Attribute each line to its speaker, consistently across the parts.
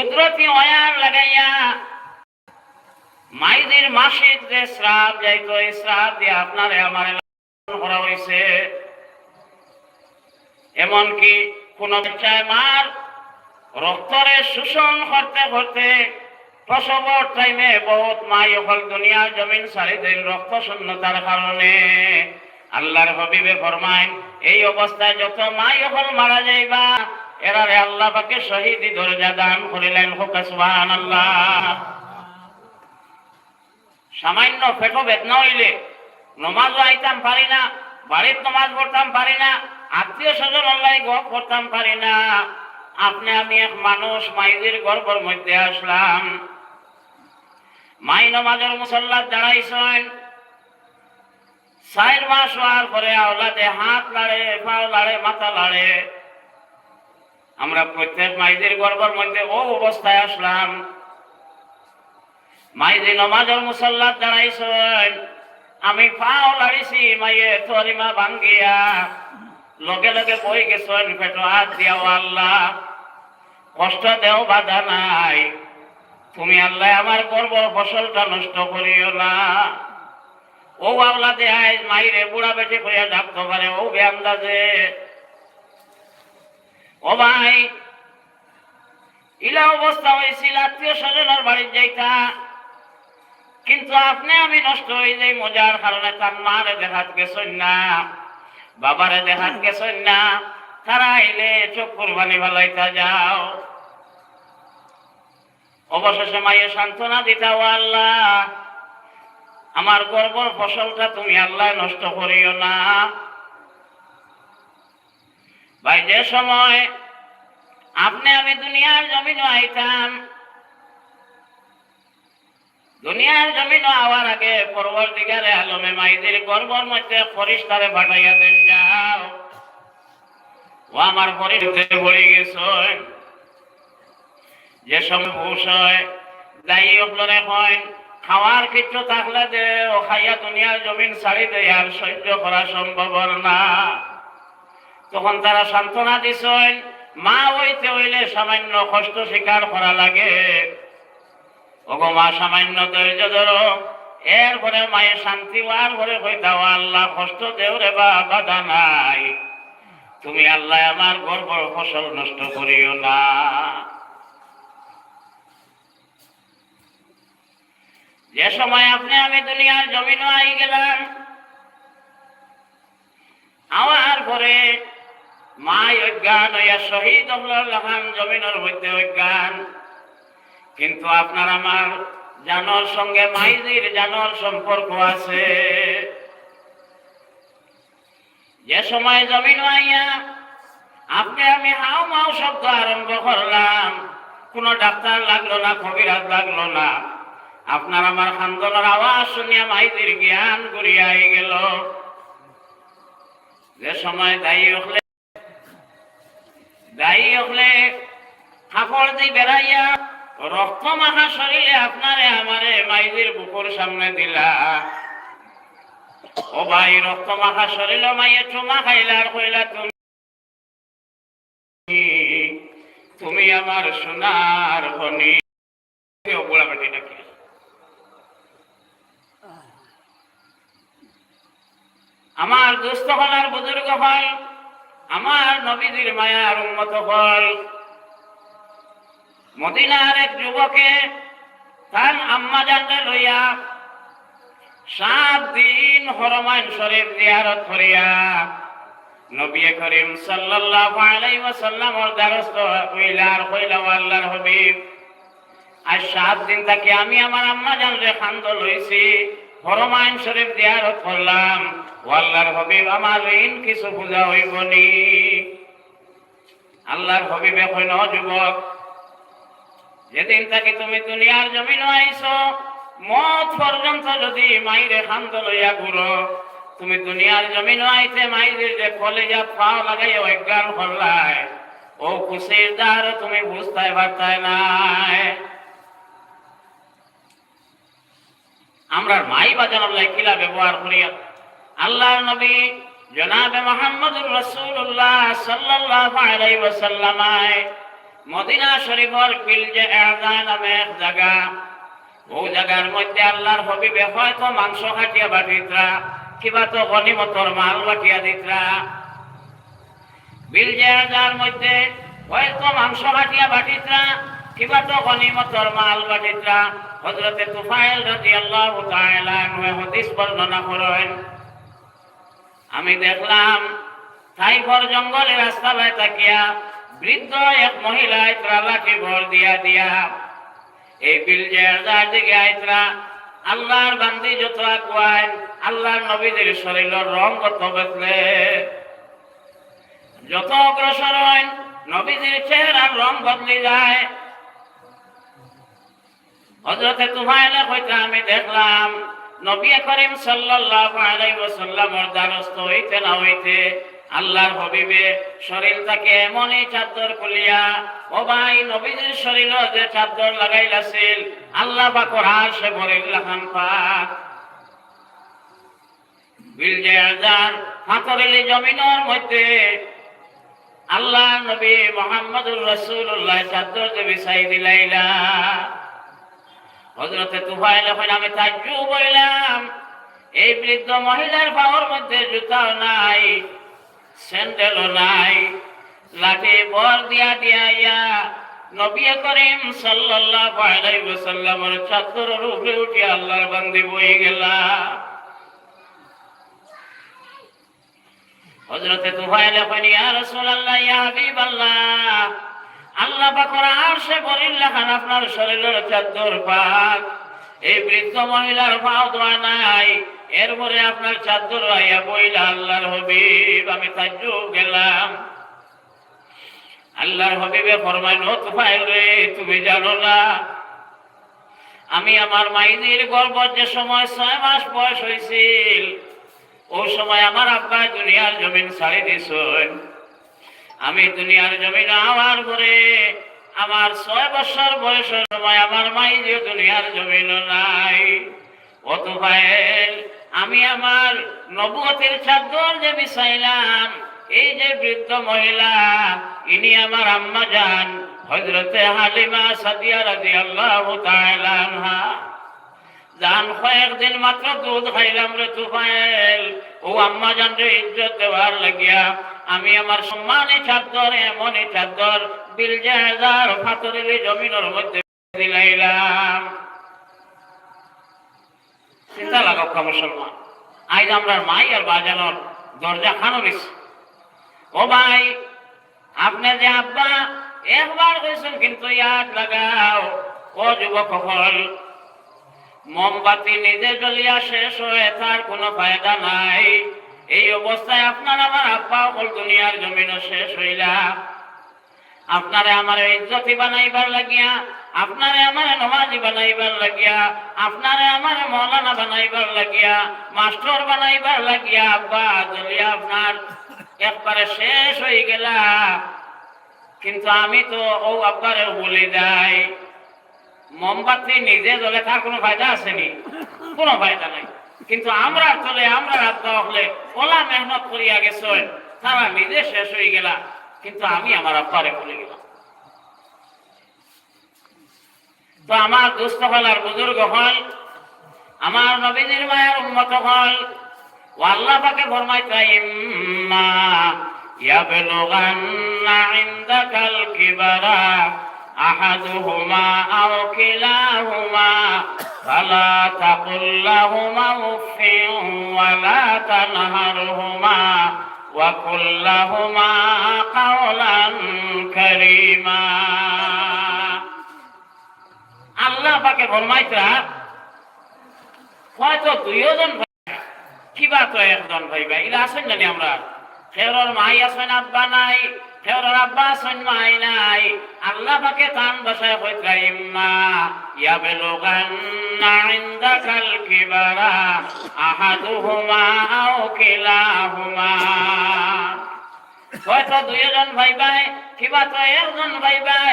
Speaker 1: কুদরতি অয়ার লাগাইয়া মাইদের মাসিক যে শ্রাপ যাইতো, এই শ্রাপ দিয়ে আপনারে আমার করা হয়েছে এমনকি কোন বাচ্চায় মার রক্তরে শোষণ করতে করতে প্রসবর টাইমে বহুত মাই অকল দুনিয়া জমিন সারি দিন রক্ত শূন্যতার কারণে। আল্লাহর হবিবে ফরমাইন এই অবস্থায় যত মাই অকল মারা যাইবা এরারে আল্লাহ পাকে শহীদ দরজা দান করিলেন, হোক সুবহানাল্লাহ। সামান্য পেটো বেদনা হইলে নমাজও আইতাম পারি না, বাড়ির নমাজ পড়তাম পারি না, আত্মীয় স্বজন অল্লাই গপ করতাম পারি না। আপনি আমি এক মানুষ মাইদের গর্বর মধ্যে আসলাম। মাই নমাজের মুসল্লাত দাঁড়াইছেন চার মাস হওয়ার পরে আওলাদে হাত লাড়ে পাও লাড়ে, মাথা লাড়ে। আমরা প্রত্যেক মাইদের গর্বর মধ্যে ও অবস্থায় আসলাম। মাইদি নমাজের মুসল্লাত দাঁড়াইছেন আমি পাও লাড়িছি মাইয়ে তরিমা ভাঙ্গিয়া। লগে লগে বই গেছেন পেটো হাত দিয়াও আল্লাহ, কষ্ট দেও বাধা নাই। তুমি আল্লাহ আমার গর্ব ফসলটা নষ্ট করিও না। ও আল্লাহ দে আজ মাইরে বুড়া বেটে কইয়া ডাকতে পারে, ও বেআন্দাজে ও ভাই ইলা অবস্থা হয়েছিল, আত্মীয় স্বজনের যাইতা কিন্তু আপনি আমি নষ্ট হয়ে যাই মজার কারণে, তার মারে দেখাত গেছেন না, বাবারে দেখাত গেছেন না। তারা আইলে চোখ কুরবানি ভালাইতা যাও। অবশেষে মাইয়ে সান্ত্বনা দিতা ও আল্লাহ, আমার গর্বর ফসলটা তুমি আল্লাহ নষ্ট করিও না। ভাই, যে সময় আপনি আমি দুনিয়ার জমিনও আইতাম, দুনিয়ার জমিন আওয়ার আগে পরবর দিগারে আলমে মাইদের গর্বর মধ্যে পরিষ্কারে পাঠাইয়া দেন, যাও। ও আমার পরিস্থিতি পড়ে গেছ। যে সময় হুশ হয় দায়ী অপলরে হয়, খাওয়ার কিছু থাকলে যে ও খাইয়া দুনিয়ার জমিন ছাড়ি দেয়, আর সহ্য করা সম্ভব না। তখন তারা সান্ত্বনা দিছেন, মা হইতে হইলে সামান্য কষ্ট স্বীকার করা লাগে। ওগো মা, সামান্য ধৈর্য ধরো। এরপরে মায়ের শান্তি আর ঘরে হইতাও আল্লাহ কষ্ট দেও রে বা, বাধা নাই। তুমি আল্লাহ আমার গর্ব ফসল নষ্ট করিও না। যে সময় আপনি আমি দুনিয়ার জমিনও আই গেলাম, আমার পরে মাই অজ্ঞান হইয়া শহীদ হলাম জমিনের মধ্যে অজ্ঞান। কিন্তু আপনার আমার জানর সঙ্গে মাইজির জানর সম্পর্ক আছে। যে সময় জমিন আইয়া আপনি আমি হাও মাও শব্দ আরম্ভ করলাম, কোন ডাক্তার লাগল না, কবিরাজ লাগল না। আপনার আমার খান্দনের আওয়াজ শুনিয়া মাইজির জ্ঞান করিয়াই গেল। যে সময় দায়ী দায়ী হলে কাপড় দিয়ে বেড়াইয়া রক্ত মাখা শরীরে আপনারে আমারে মাইদের বুকুর সামনে দিলা। ও ভাই, রক্ত মাখা শরীর মাইয়ে চুমা খাইলা আর কইলা, তুমি তুমি আমার সোনার খনি বুড়া বেটি নাকি? আমার দুস্থ হল আর বুজুর্গ হল আমার নবীদের মায়ার উন্মত হল মদিনার এক যুবকে তার আম্মা জানলে লইয়া সাত দিন হরমাইন শরীফ জিয়ারত করিয়া নবী করিম সাল্লাল্লাহু আলাইহি ওয়াসাল্লামর দ্বারস্থ হইলা আল্লাহর হাবিব আর সাত দিন থেকে আমি আমার আম্মা জানলে খান্দ লইছি, হরমাইন শরীফ জিয়ারত করলাম। আল্লাহর হাবিব আমার ঋণ কিছু পূজা হইবনি। আল্লাহর হাবিবে কইন যুবক। যেদিন থেকে তুমি দুনিয়ার জমিন আইছো, মত পর্যন্ত যদি মাইরে খান্ত লইয়া ঘুরো, তুমি দুনিয়ার জমিন আইতে মাইদের যে কলেজা পাও লাগাই অজ্ঞান করলাই ও খুশির দ্বার তুমি বুঝতে পারতাই নাই। আমরা মাই বাজানোর কিলা ব্যবহার করি আল্লাহ নবী জনাবে মোহাম্মদুর রাসূলুল্লাহ সাল্লাল্লাহু আলাইহি ওয়াসাল্লামায় মদিনা শরীফর বিল যে এরদা নামে এক জায়গা। ও জায়গার মধ্যে আল্লাহর হবিবে হয়তো মাংস কাটিয়া বাটিতরা, কিবা তো গনিমতর মাল বাটিয়া দিতরা। বিল এরদার মধ্যে হয়তো মাংস কাটিয়া বাটিতরা, কিবা তো গনিমতর মাল বাটিতরা। হযরতে তুফাইল রাদিয়াল্লাহু তাআলা আনহু হাদিস বর্ণনা করেন। আমি দেখলাম সাইফর জঙ্গলে রাস্তা বাই তাকিয়া বৃদ্ধ এক মহিলা আইতরা লাঠি ভর দিয়া দিয়া এই বিল জেরদার দিকে আইতরা আল্লাহর বান্দি যত আগুয়ান আল্লাহর নবীদের শরীরের রং কত বদলে যত অগ্রসর হয় নবীদের চেহারার রং বদলে যায়। হজরতে তুফাইলে কইতা আমি দেখলাম নবী করিম সাল্লাল্লাহু আলাইহি ওয়াসাল্লামের দ্বারস্থ হইতে না হইতে আল্লাহর হবিবে শরীর তাকে এমনই চাদর খুলিয়া, ও ভাই, নবীজির শরীর যে চাদর লাগাইলাছিল আল্লাহ পাকর সে বরিল লাখান পাক। বিল যে আজার ফাতরেলি জমিনের মধ্যে আল্লাহ নবী মোহাম্মদুর রাসূলুল্লাহ চাদর যে বিছাই দিলাইলা। হজরতে তুফাইল এখন আমি তাজ্জু বললাম, এই বৃদ্ধ মহিলার পাওয়ার মধ্যে জুতাও নাই স্যান্ডেলও নাই, লাঠি বর দিয়া দিয়া ইয়া নবী করিম সাল্লাল্লাহু আলাইহি ওয়াসাল্লামের চাদরের উপরে উঠে আল্লাহর বান্দি বই গেলা। হযরতে তুফাইল এখন ইয়া রাসূলুল্লাহ, ইয়া হাবিবাল্লাহ আল্লাহ পাকর আর সে বলিল্লা খান আপনার শরীরের চাদর পাক। এই বৃদ্ধ মহিলার পাও দোয়া নাই, এরপরে আপনার চাদর আইয়া বইলা আল্লাহর হবিব, আমি তাজ্জু গেলাম। আল্লাহর হবিবে ফরমাইল তুফাইল রে, তুমি জানো না, আমি আমার মাইনির গর্ব যে সময় ছয় মাস বয়স হয়েছিল ও সময় আমার আব্বা দুনিয়ার জমিন ছাড়ি দিছেন আমি দুনিয়ার জমিন আমার ঘরে, আমার ছয় বছর বয়সের সময় আমার মাই যে দুনিয়ার জমিন নাই। অত ভাইয়ের, আমি আমার নবুয়তের চাদর যে বিছাইলাম, এই যে বৃদ্ধ মহিলা, ইনি আমার আম্মা যান হজরতে হালিমা সাদিয়া রাজি আল্লাহ তাআলা জান কয়েকদিন মাত্র দুধ খাইলাম রে তুফাইল ও আম্মা জান রে ইজ্জত দেওয়ার লাগিয়া আমি আমার সম্মানে চাদর এমনই চাদর, বিল জাহাজার ফাতরের জমিনের মধ্যে দিলাইলাম। চিন্তা লাগাক মুসলমান, আজ আমরা মাই আর বাজানোর দরজা খানো বেশি ও ভাই, আপনি যে আব্বা, একবার কইছেন কিন্তু ইয়াদ লাগাও। ও যুবক হল, মোমবাতি নিজে জ্বলিয়া শেষ হয়ে তার কোনো ফায়দা নাই। এই অবস্থায় আপনার আমার আব্বা হল দুনিয়ার জমিনও শেষ হইলা। আপনারে আমার ইজ্জতি বানাইবার লাগিয়া, আপনারে আমার নমাজি বানাইবার লাগিয়া, আপনারে আমার মৌলানা বানাইবার লাগিয়া, মাস্টার বানাইবার লাগিয়া, আব্বা জ্বলিয়া আপনার একবারে শেষ হয়ে গেলা। কিন্তু আমি তো ও আব্বারে বলে যাই। মোমবাতি নিজে জ্বলে তার কোনো ফায়দা আসেনি কোনো ফায়দা নাই। কিন্তু আমরা চলে আমরা আব্বা হলে ওলা মেহনত করিয়া গেছেন তারা নিজে শেষ হয়ে গেলা কিন্তু আমি আমার আব্বারে বলে গেলাম তো আমার দুস্থ হল আর বুজুর্গ হল আমার নবীদের মায়ের উন্মত হল ও আল্লাহ পাকে ফরমাইতা ইম্মা ইয়াবলুগান্না ইনদাকাল কিবারা أحدهما أو كلاهما فلا تقل لهما أف ولا تنهرهما وقل لهما قولا كريما আল্লাহ পাকে ফরমাইতা হয়তো দুইজন ভাই কিবা তো একজন ভাই ভাই এরা আছেন জানি আমরা ফেরর মাই আছেন আব্বা নাই ফেরর আব্বা আছেন মাই নাই আল্লাহ পাকে তান বসায় কইতা ইম্মা আহাদুহুমা আও কিলাহুমা হয়তো ভাই ভাই কিবা তো একজন ভাই ভাই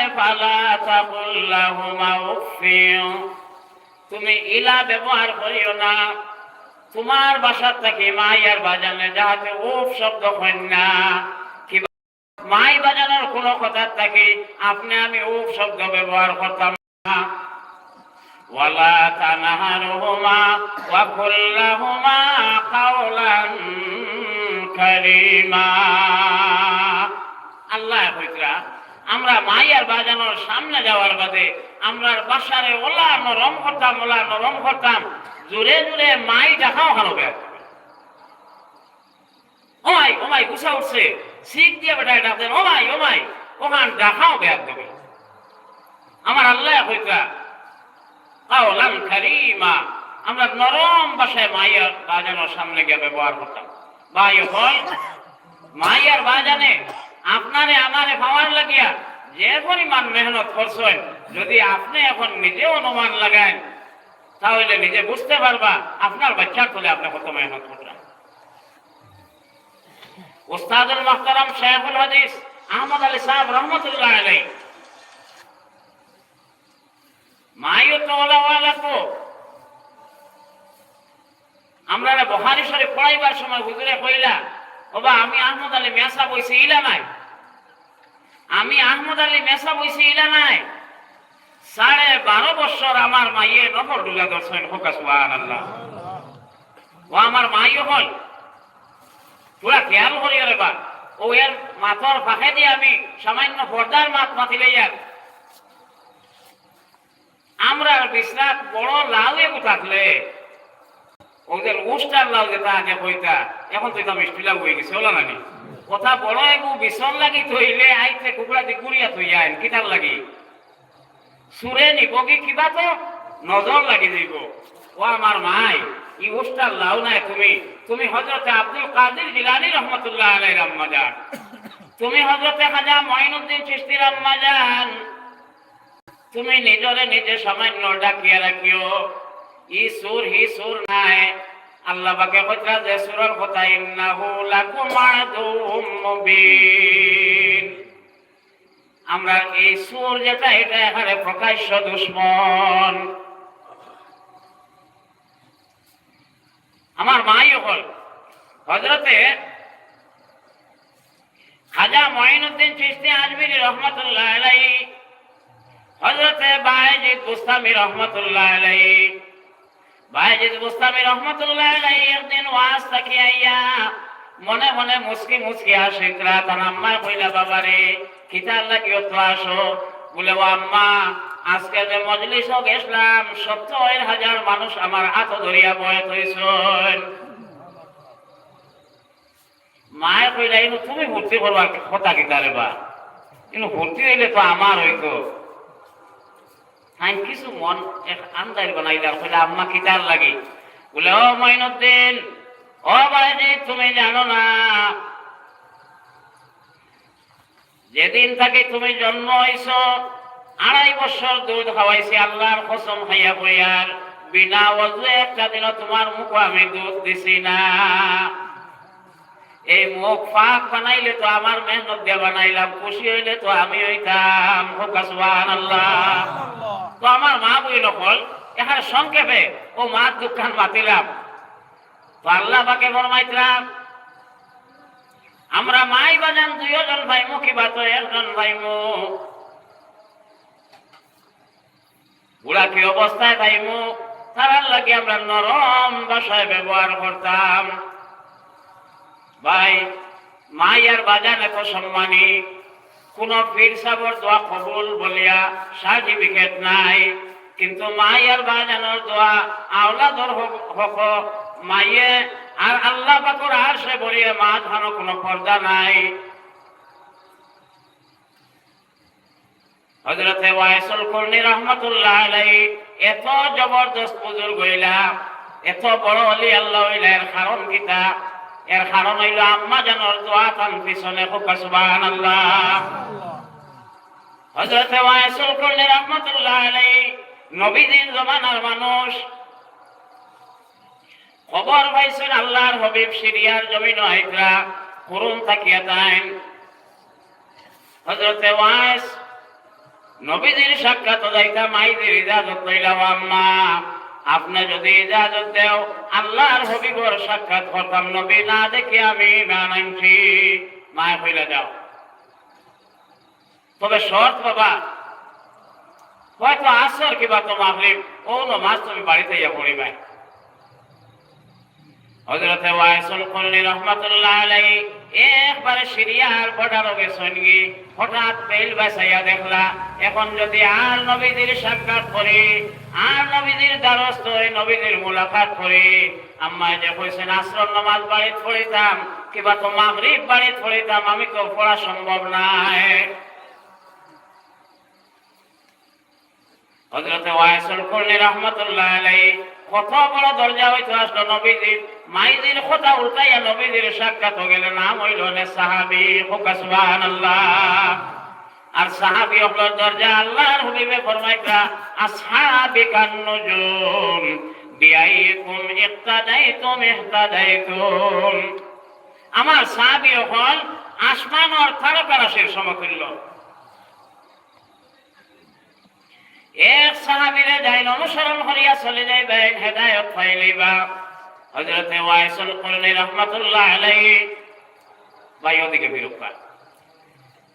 Speaker 1: তুমি ইলা ব্যবহার করিও না। তোমার বাসার থেকে মাইয়ার বাজানে যাহাতে উফ শব্দ হয় না। মাই বাজানোর কোনো কথা থাকে আপনি আমি ও শব্দ ব্যবহার করতাম না। ولا تنهرهما وقل لهما قولا كريما আল্লাহ কইতরা আমরা মাইয়ার বাজানোর সামনে যাওয়ার বাদে আমরা বাসারে ওলা নরম করতাম ওলা নরম করতাম জোরে জোরে মাই দেখাও ভালো ব্যাগ ওমাই ওমাই গুছা উঠছে শিখ দিয়ে বেটা এটা দেন ওমাই ওমাই ওখান দেখাও ব্যাগ দেবে আমার আল্লাহ কইতরা কাওলান কারীমা। আমরা নরম ভাষায় মাইয়ার বাজানোর সামনে গিয়ে ব্যবহার করতাম। ভাই হল মাইয়ার বাজানে আপনারে আমারে পাওয়ার লাগিয়া যে পরিমাণ মেহনত করছেন, যদি আপনি এখন নিজে অনুমান লাগান, তাহলে নিজে বুঝতে পারবা আপনার বাচ্চার তুলে আপনি কত মেহনত করলেন উস্তাদুল মাহতারাম শেখুল হাদিস আহমদ আলী সাহেব রহমতুল্লাহ আলাই মাইও তো ওলা ওলা লাগবো আমরা বহারি শরীফ পড়াইবার সময় হুজুরে কইলা ওবা আমি আহমদ আলী মেসা বইছি, ইলা নাই? আমি আহমদ আলী মেসা বইছি, ইলা নাই? সাড়ে বারো বছর আমার মাইয়ে নফর ডুলা দর্শন হোকা সুবান আল্লাহ ও আমার মাইও হল। পুরা খেয়াল করি রে বা, ও এর মাথর ফাঁকে দিয়ে আমি সামান্য পর্দার মাত মাতিলে ইয়ার। আমরা বিশ্বনাথ বড় এগু থাকলে ওদের উষ্টার লাউ যেটা আগে কইতা এখন তো এটা মিষ্টি লাউ হয়ে গেছে ওলা নানি কথা বড় এগু বিছন লাগি থইলে, আইতে কুকুরা দি কুড়িয়া থই আইন কিতার লাগি? সুরে নিব কি কিবা তো? নজর লাগি দিব ও আমার মাই, ই উষ্টার লাউ নাই তুমি। তুমি হজরতে আব্দুল কাদের জিলানি রহমতুল্লাহ আলাই রাম্মাজান তুমি হজরতে খাজা মঈনুদ্দিন চিশতি রাম্মাজান তুমি নিজরে নিজে সামান্য ডাকিয়া রাখিও। ই সুর, হি সুর নাই। আল্লাহ পাকে কইতা যে সুরের কথা, ইন্নাহু লাকুম আদুম মুবিন। আমরা এই সুর যেটা, এটা এখানে প্রকাশ্য দুশ্মন। আমার মাই হল হজরতে খাজা মঈনুদ্দিন চিশতি আজমিরি রহমতুল্লাহ আলাইহি মনে মনে মুসকি মুসকি তার আম্মা কইলা বাবারে কিতার লাগি তো আসো? বলে, ও আম্মা, আজকে যে মজলিস গেছিলাম সত্তর হাজার মানুষ আমার হাত ধরিয়া বয়ে হইছেন মায়ে কইলা তুমি ভর্তি করবার কথা কিতারে বা কিন্তু ভর্তি হইলে তো আমার হইতো। আমি কিছু মন এক আন্দাজ বানাইলাম কইলে আম্মা কিতার লাগে? বলে, ও মঈনুদ্দিন, ও বাইজি তুমি জানো না, যেদিন থেকে তুমি জন্ম হইছ আড়াই বছর দুধ খাওয়াইছি, আল্লাহর কসম খাইয়া কইয়ার বিনা ওজু একটা দিন তোমার মুখ আমি দুধ দিছি না। এই মুখ ফাঁক বানাইলে তো আমার মেহনত দিয়ে বানাইলাম, খুশি হইলে তো আমি হইতাম। হোকাসবান আল্লাহ তো আমার মা বই নকল এখানে সংক্ষেপে, ও মা দুঃখান মাতিলাম আল্লাহ বাকে ফরমাইতাম আমরা মাই বাজান দুইজন ভাই মুখী বাত একজন ভাই মুখ বুড়া কি অবস্থায় ভাই মুখ তারার লাগে আমরা নরম ভাষায় ব্যবহার করতাম। ভাই মাইয়ার বাজান এত সম্মানী। কোন পীর সাবর দোয়া কবুল বলিয়া সার্টিফিকেট নাই। কিন্তু মাইয়ার বাজানোর দোয়া আওলাদর হক মাইয়ে আর আল্লাহ পাকর আর সে বলিয়ে মা ধানো কোনো পর্দা নাই। হজরতে ওয়াইসুল কর্ণী রহমতুল্লাহ আলাই এত জবরদস্ত বুজুর্গ হইলা, এত বড় অলি আল্লাহ হইলা এর কারণ কিতা? এর কারণ হইল আম্মা জানোর দোয়া তান পিছনে খুকা সুবাহান আল্লাহ হজরতে ওয়াইসুল কর্ণী রহমতুল্লাহ আলাই নবীদের জমানার মানুষ। খবর পাইছেন আল্লাহর হবিব সিরিয়ার জমিন থাকিয়া তাইন। হজরতে ওয়াইস নবীদের সাক্ষাৎ যাইতা মাইদের ইজাজত লইলাম আম্মা। আপনি যদি ইজাজত দেও, আল্লাহর হবিবর সাক্ষাৎ করতাম নবী, না দেখে আমি মানাইছি মায় কইলা যাও। তবে শর্ত বাবা, হয়তো আসর কিবা তো মাগরিব ও নমাজ তুমি বাড়িতে ইয়া পড়িবে হযরত ওয়াইসুল কুল্লি রাহমাতুল্লাহ আলাইহি, একবারে সিরিয়ার বর্ডারও গেছেন গি হঠাৎ বেল বাসাইয়া দেখলা, এখন যদি আর নবীদের সাক্ষাৎ করি, আর নবীদের দ্বারস্থ হয়ে নবীদের মুলাকাত করি, আম্মা যে কইছেন আশ্রম নামাজ বাড়িতে পড়িতাম, কিবা তো মাগরিব বাড়িতে পড়িতাম, আমি তো পড়া সম্ভব নাই। হজরতে ওয়াইসুল কুল্লি রাহমাতুল্লাহ আলাইহি কথা উল্টাইয়া সাক্ষাৎ নাম হইল আর সাহাবি হলো দরজা আল্লাহর হুবিবে ফরমাইতা আসহাবি কান নুজুম, বিআইকুম ইক্তাদাইতুম ইহতাদাইতুম। আমার সাহাবি হল আসমান আর তারকারাশির সমতুল্য এক সাহাবীরে যাইন অনুসরণ করিয়া চলে যাইবেন হেদায়ত পাইলিবা। হযরত ওয়াইসুল কুরনি রাহমাতুল্লাহ আলাইহি। ভাই, ওদিকে বিরূপা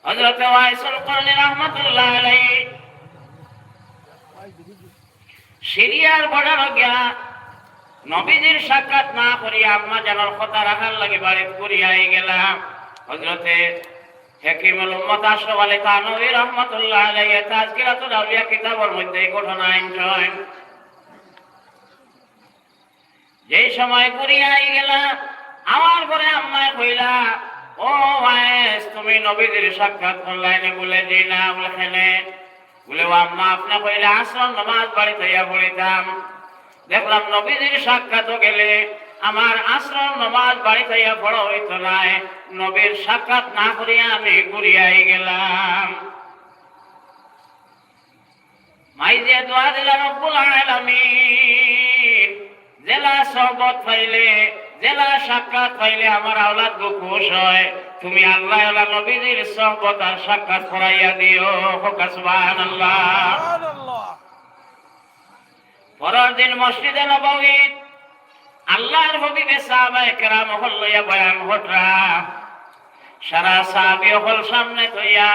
Speaker 1: হযরত ওয়াইসুল কুরনি রাহমাতুল্লাহ আলাইহি। সিরিয়ার বর্ডার গিয়া নবীজির সাক্ষাৎ না করিয়া আম্মা জানার কথা রাখার লাগে বাড়ি করিয়াই গেলাম। হযরতে হেকিমুল মধ্যে এই যেই সময় করিয়াই গেলা আমার ঘরে আম্মায় কইলা, ও ওয়াইস, তুমি নবীদের সাক্ষাৎ করলাইনে বলে জি না খেলে। বলে, ও আম্মা, আপনি কইলে আশ্রম নামাজ ইয়া পড়িতাম। দেখলাম নবীদের সাক্ষাৎ গেলে। আমার আশ্রম নমাজ বাড়িতে ইয়া বড় হইতো নাই নবীর সাক্ষাৎ না করিয়া আমি ঘুরিয়াই গেলাম। মাইজে দোয়া দিলা রব্বুল আলামিন জেলা সহবত পাইলে জেলা সাক্ষাৎ পাইলে আমার আওলাদ খুশ হয়। তুমি আল্লাহ আল্লাহ নবীজির সহবত আর সাক্ষাৎ করাইয়া দিও হোকা সুবহানাল্লাহ। পরের দিন মসজিদে নববীত আল্লাহর হবিবে সাহাবায়ে কেরাম হল লইয়া বয়ান ঘটরা। সারা সাহাবী হল সামনে কইয়া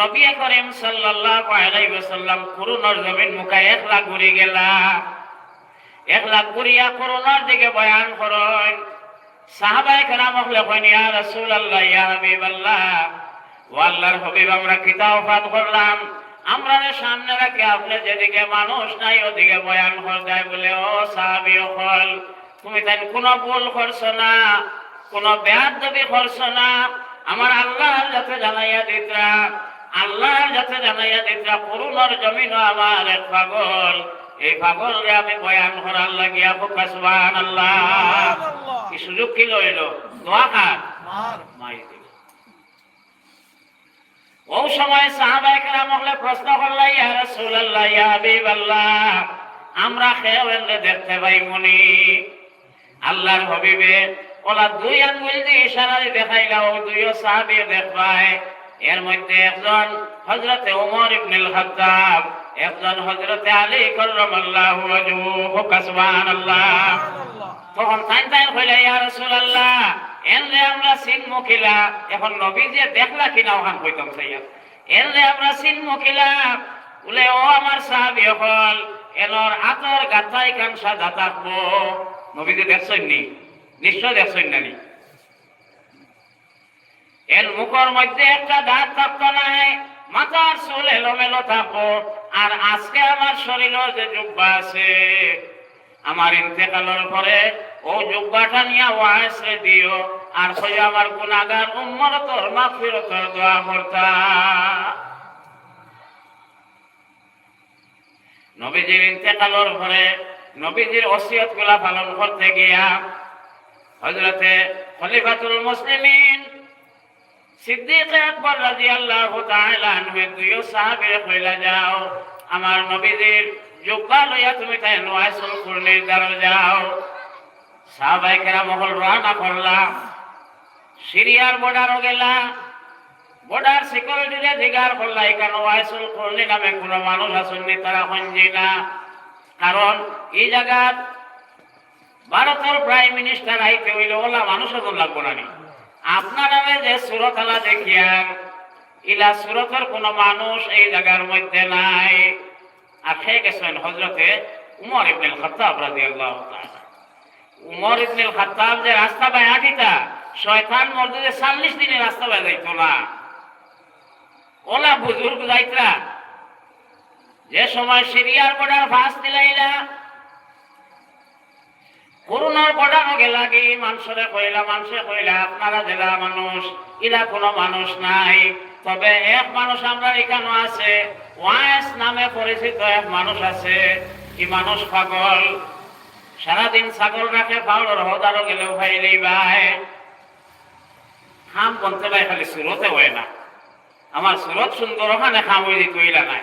Speaker 1: নবী করিম সাল্লাল্লাহু আলাইহি ওয়াসাল্লাম করুণার জমিন মুখা এক লাখ ঘুরে গেলা। এক লাখ ঘুরিয়া করুণার দিকে বয়ান করেন, সাহাবায়ে কেরাম হলে কইন, ইয়া রাসূলুল্লাহ, ইয়া হাবিবাল্লাহ, ও আল্লাহর হবিব, আমরা কিতাব পাঠ করলাম? আমরা সামনে রাখি, আপনি যেদিকে মানুষ নাই, ওদিকে বয়ান কর যায় বলে, ও সাহাবি হল। তুমি তাই কোনো ভুল করছ না কোনো ব্যাধ দাবি করছ না। আমার আল্লাহর যাতে জানাইয়া দিতরা আল্লাহর যাতে জানাইয়া দিতরা করুণার জমিন আমার এক পাগল। এই পাগল আমি বয়ান করার লাগিয়া বোকা আল্লাহ কি সুযোগ কি লইল? দোয়া মাই ও সময় সাহাবায়ে কেরাম হলে প্রশ্ন করলা ইয়া রাসূলুল্লাহ ইয়া হাবিবাল্লাহ আমরা খেয়ে দেখতে পাই মনি আল্লাহর হবিবে ওলা দুই আঙ্গুল দিয়ে ইশারা দিয়ে দেখাইলা ও দুইও সাহাবী দেখবায়। এর মধ্যে একজন হযরতে ওমর ইবনুল খাত্তাব, একজন হযরতে আলী কাররামাল্লাহু ওয়াজহু, সুবহানাল্লাহ। তখন তাই তাই হইলে, ইয়া রাসূলুল্লাহ, এনলে আমরা সিন মুখিলা এখন নবী যে দেখলা কিনা ওখান কইতাম সাইয়া। এনলে আমরা সিন মুখিলা বলে, ও আমার সাহাবী হল, এনর আতর গাথাই কান সাদা থাকব নবী যে দেখছেন নি নিশ্চয় দেখছেন না নি এর মুখের মধ্যে একটা দাঁত থাকতো নাই, মাথার চুল এলোমেলো থাকব আর আজকে আমার শরীরের যে জুব্বা আছে, আমার ইন্তেকালের পরে ও জুব্বাটা নিয়ে ওয়াসে দিও, আর কই আমার গুনাহগার উম্মর তোর মাগফিরাতের দোয়া করতা। নবীজির ইন্তেকালের পরে নবীজির ওসিয়তগুলা পালন করতে গিয়া হজরতে খলিফাতুল মুসলিমিন সিদ্দিক আকবর তাআলা আনহু দুইও সাহাবীরে কইলা, যাও, আমার নবীজির জুব্বা লইয়া তুমি তাই নোয়াইসুল কুরনির দ্বারা যাও। সাহাবাই কেরাম হল রওনা করলাম। সিরিয়ার বর্ডারও গেলা বর্ডার সিকিউরিটিরে জিগার করলা এখানে ওয়াইসুল কুরনি নামে কোনো মানুষ আসেননি তারা হঞ্জি না। কারণ এই জায়গার ভারতের প্রাইম মিনিস্টার আইতে হইলে ওলা মানুষ লাগবো না। আপনারা যে সুরতলা দেখিয়ার ইলা সুরতের কোন মানুষ এই জায়গার মধ্যে নাই। আর খেয়ে গেছেন হজরতে উমর ইবনুল খাত্তাব রাদিয়াল্লাহু তাআলা। উমর ইবনুল খাত্তাব যে রাস্তা বাই আটিতা শয়তান মসজিদে 40 দিনের রাস্তা বাই যাইতো না। ওলা বুজুর্গ যাইতরা যে সময় সিরিয়ার বর্ডার ফাঁস দিলাইলা করোনার বর্ডার গেলা কি মানুষরে কইলা, মানুষে কইলা, আপনারা জেলা মানুষ ইলা কোনো মানুষ নাই। তবে এক মানুষ আমরা এখানে আছে, ওয়াইস নামে পরিচিত এক মানুষ আছে। কি মানুষ পাগল? সারাদিন ছাগল রাখে পাউডার হদারও গেলেও ভাইলেই ভাই খাম বলতে ভাই খালি সুরতে হয় না। আমার সুরত সুন্দর ওখানে খাম ওই দিক হইলা নাই।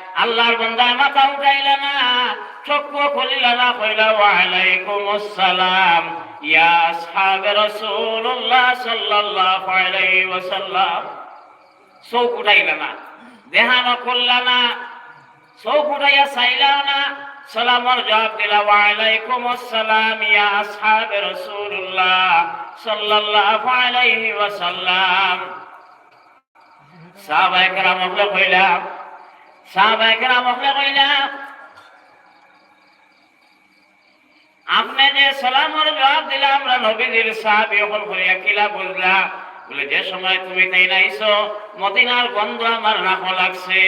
Speaker 1: আল্লাহর বান্দায় মাথা উঠাইলা না, চক্ষু খুলিলা না, কইলা ওয়া আলাইকুম আসসালাম। ইয়া আসহাবে রাসূলুল্লাহ সাল্লাল্লাহু আলাইহি ওয়াসাল্লাম। চোখ উঠাইলা না, দেহান করলা না, চোখ উঠাইয়া চাইলাও না, সালামর জবাব দিলা, ওয়ালাইকুম আসসালাম, ইয়া আসহাবে রাসূলুল্লাহ সাল্লাল্লাহু আলাইহি ওয়াসাল্লাম। সাহাবায়ে কেরাম হলে কইলা আপনি যে সালামর জবাব দিলা আমরা নবীজির সাহাবী হল করিয়া কিলা বুঝলা বলে, যে সময় তুমি তাই নাইছো মদিনার গন্ধ আমার নাক লাগছে।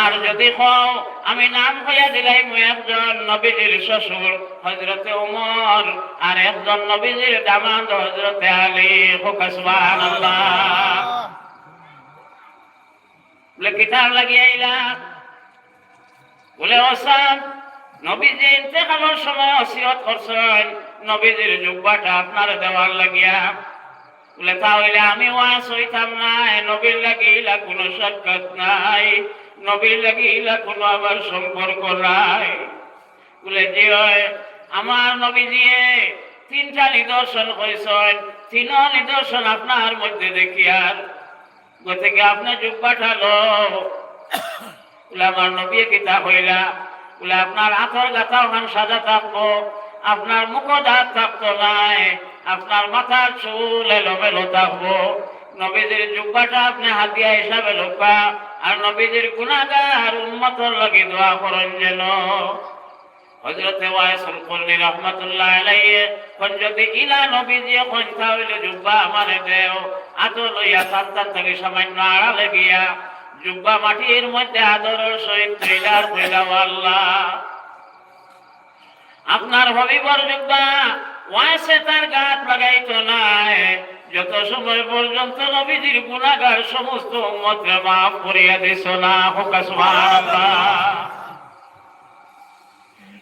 Speaker 1: আর যদি কও, আমি নাম হইয়া দিলাই মই একজন নবীজির শ্বশুর হজরতে উমর, আর একজন নবীজির দামাদ হজরতে আলী হুকাসবান বলে কিতাব লাগিয়ে আইলা? বলে ওসাম নবীজি ইন্তেকালের সময় অসিয়ত করছেন। নবীজির জুব্বাটা আপনার দেওয়ার লাগিয়া। বলে, তাহলে আমি ওয়াস হইতাম নাই নবীর লাগিলা কোনো সাক্ষাৎ নাই, নবীর লাগিলা কোনো আবার সম্পর্ক নাই। বলে যে আমার নবীজিয়ে তিনটা নিদর্শন করেছেন তিন নিদর্শন আপনার মধ্যে দেখি আর গতিকে আপনার যুগ পাঠালো বলে আমার নবী কিতা হইলা? বলে আপনার আঁথর গাথা ওখান সাজা থাকব। আপনার মুখ দাঁত থাকতো নাই। আপনার মাথার চুল এলোমেলো থাকব। নবীদের জুব্বাটা আপনি হাতিয়া হিসাবে লোকা আর নবীদের গুণাগার উন্মতর লাগে দোয়া করেন যেন। হজরতে ওয়াইসুল কুল্লি রহমাতুল্লাহ আলাইহি কোন যদি ইলা নবী দিয়ে কোন তাহলে জুব্বা আমারে দেও। আতো লইয়া সান্তান থেকে সামান্য আড়ালে গিয়া জুব্বা মাটির মধ্যে আদরের সহিত ত্রিলার কইলাম আল্লাহ। আপনার হবিবর জুব্বা ওয়াইসে তার গাত লাগাইতো নাই। যত সময় পর্যন্ত নবীজির গুণাগার সমস্ত উম্মতকে মাফ করিয়া দিছ না, হোকা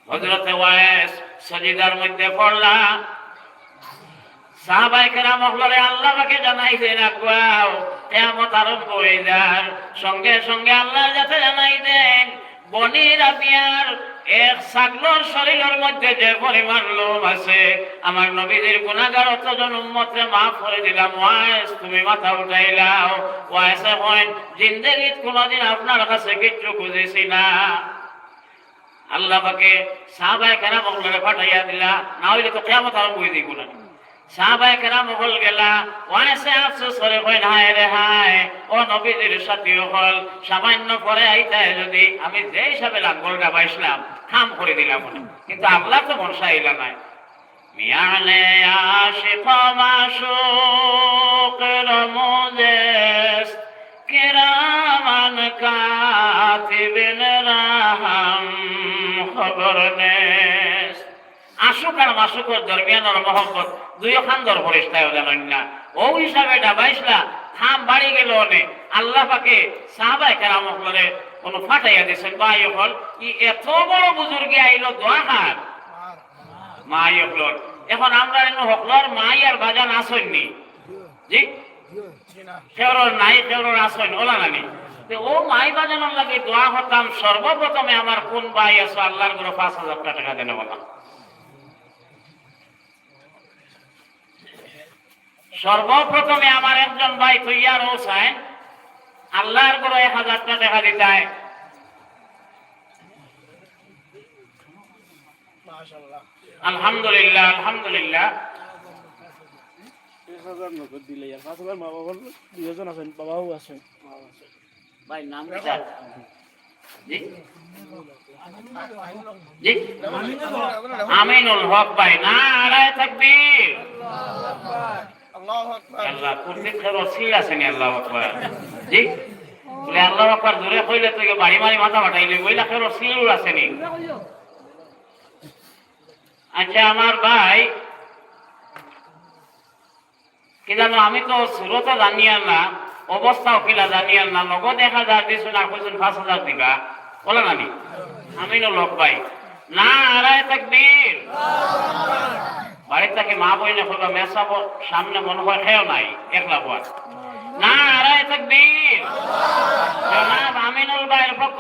Speaker 1: হজরতে ওয়াইস সজিদার মধ্যে পড়লা আল্লাহকে সঙ্গে সঙ্গে যাতে জানাই এক শরীরের মধ্যে যে পরিমাণ লোম আছে, আমার নবীদের গুণাগার অতজন উম্মতরে মাফ করে দিলাম। ওয়াইস, তুমি মাথা উঠাইলাও ওয়াইসে হয় জিন্দেগিত কোনোদিন আপনার কাছে কিচ্ছু খুঁজেছি না। আল্লাহ পাকে সাহাবায়ে কেরাম হলরে পাঠাইয়া দিলা, না হইলে তো কেমত আরম্ভ হয়ে দিব না। সাহাবায়ে কেরাম হল গেলা ওয়াইসে আফসোস করে কইন হায় রে হায়, ও নবীদের সাথী হল, সামান্য পরে আইতায় যদি আমি যে হিসাবে লাঙ্গলটা বাইসলাম খাম করে দিলাম কিন্তু আল্লাহ তো মনসা আইলা নাই মিয়ানে আশিক মাশুক রমুজেস, কিরামান কাতিবিন রাহাম খবর নেস আশুক আর মাসুকর দরমিয়ানোর মহব্বত দুই খান্দর ফরিস্তায় না ও হিসাবে ডাবাইসলা বাড়ি গেল অনেক আল্লাহ পাকে কেরাম হলে কোন ফাটাইয়া দিয়েছেন, বা এত বড় বুজুর্গে আইলো দোয়া হার মা এখন আমরা এনে হকলর মাই আর বাজান আসেননি। জি? কেউর নাই কেউর আসেন, ওলা নানি। ও মাই বাজানোর লাগে দোয়া হতাম সর্বপ্রথমে আমার কোন ভাই আছে, আল্লাহর করে পাঁচ হাজার টাকা দেনে বলা সর্বপ্রথমে আমার একজন ভাই তৈয়ার হোসাইন আল্লাহর করে এক হাজার টাকা দিতায় আলহামদুলিল্লাহ আলহামদুলিল্লাহ। ভাই নাম আমিনুল হক ভাই না আড়াই থাকবির
Speaker 2: আল্লাহু আকবার।
Speaker 1: আল্লাহ কুর্তির অসিল আছে আল্লাহ আকবার। জি? বলে আল্লাহ আকবার দূরে কইলে তুই বাড়ি মারি মাথা ফাটাইলি অসিল আচ্ছা আমার ভাই কি জানো আমি তো সুরত জানিয়ার না অবস্থাও কিলা জানিয়ার না। লগত এক হাজার দিছো না কইছেন পাঁচ হাজার দিবা। বলে নানি আমিনও লোক ভাই। না আড়াই থাকবির বাড়ির থেকে মা বই না কইবা মেসাব সামনে মনে হয় খেয়েও নাই, একলা বল না, আড়াই থাকবি। আমিনুল ভাইয়ের পক্ষ